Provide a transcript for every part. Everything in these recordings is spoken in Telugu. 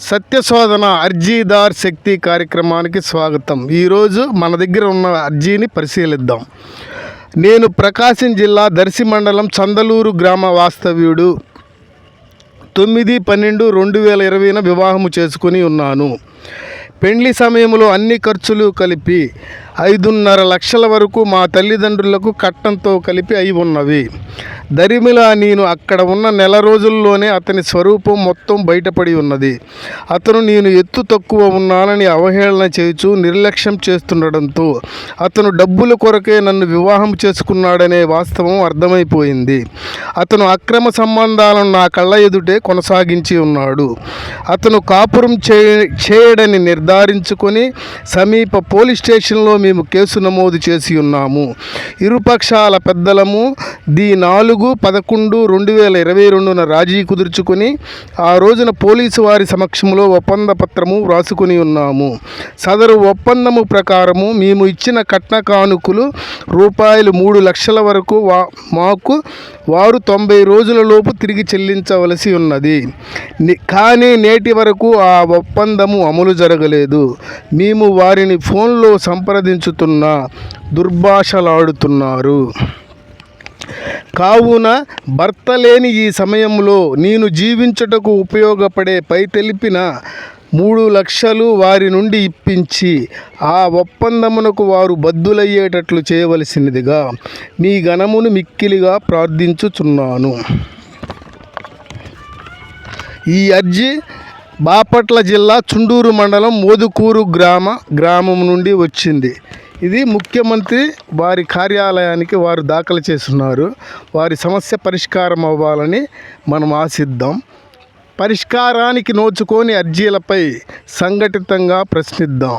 సత్యశోధన అర్జీదార్ శక్తి కార్యక్రమానికి స్వాగతం. ఈరోజు మన దగ్గర ఉన్న అర్జీని పరిశీలిద్దాం. నేను ప్రకాశం జిల్లా దర్శి మండలం చందలూరు గ్రామ వాస్తవ్యుడు. తొమ్మిది పన్నెండు రెండు వేల ఇరవైన వివాహము చేసుకుని ఉన్నాను. పెండ్లి సమయంలో అన్ని ఖర్చులు కలిపి ఐదున్నర లక్షల వరకు మా తల్లిదండ్రులకు కట్టంతో కలిపి అయి ఉన్నవి. దరిమిలా నేను అక్కడ ఉన్న నెల రోజుల్లోనే అతని స్వరూపం మొత్తం బయటపడి ఉన్నది. అతను నేను ఎత్తు తక్కువ ఉన్నానని అవహేళన చేయుచు నిర్లక్ష్యం చేస్తుండడంతో అతను డబ్బుల కొరకే నన్ను వివాహం చేసుకున్నాడనే వాస్తవం అర్థమైపోయింది. అతను అక్రమ సంబంధాలను నా కళ్ళ ఎదుటే కొనసాగించి ఉన్నాడు. అతను కాపురం చేయడని చేయడని నిర్ధారించుకొని సమీప పోలీస్ స్టేషన్లో మేము కేసు నమోదు చేసి ఉన్నాము. ఇరుపక్షాల పెద్దలము ది నాలుగు పదకొండు రెండు వేల ఇరవై రెండున రాజీ కుదుర్చుకొని ఆ రోజున పోలీసు వారి సమక్షంలో ఒప్పంద పత్రము వ్రాసుకుని ఉన్నాము. సదరు ఒప్పందము ప్రకారము మేము ఇచ్చిన కట్న కానుకలు రూపాయలు మూడు లక్షల వరకు వా మాకు వారు తొంభై రోజుల లోపు తిరిగి చెల్లించవలసి ఉన్నది. కానీ నేటి వరకు ఆ ఒప్పందము అమలు జరగలేదు. మేము వారిని ఫోన్లో సంప్రదించుతున్న దుర్భాషలాడుతున్నారు. కావున భర్త లేని ఈ సమయంలో నేను జీవించుటకు ఉపయోగపడే పై తెలిపిన మూడు లక్షలు వారి నుండి ఇప్పించి ఆ ఒప్పందమునకు వారు బద్దులయ్యేటట్లు చేయవలసినదిగా మీ గణమును మిక్కిలిగా ప్రార్థించుచున్నాను. ఈ అర్జీ బాపట్ల జిల్లా చుండూరు మండలం మోదుకూరు గ్రామ గ్రామం నుండి వచ్చింది. ఇది ముఖ్యమంత్రి వారి కార్యాలయానికి వారు దాఖలు చేస్తున్నారు. వారి సమస్య పరిష్కారం అవ్వాలని మనం ఆశిద్దాం. పరిష్కారానికి నోచుకొని అర్జీలపై సంఘటితంగా ప్రశ్నిద్దాం.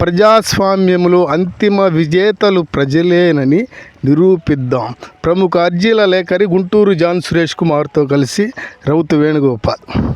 ప్రజాస్వామ్యంలో అంతిమ విజేతలు ప్రజలేనని నిరూపిద్దాం. ప్రముఖ అర్జీల లేఖరి గుంటూరు జాన్ సురేష్ కుమార్తో కలిసి రౌతు వేణుగోపాల్.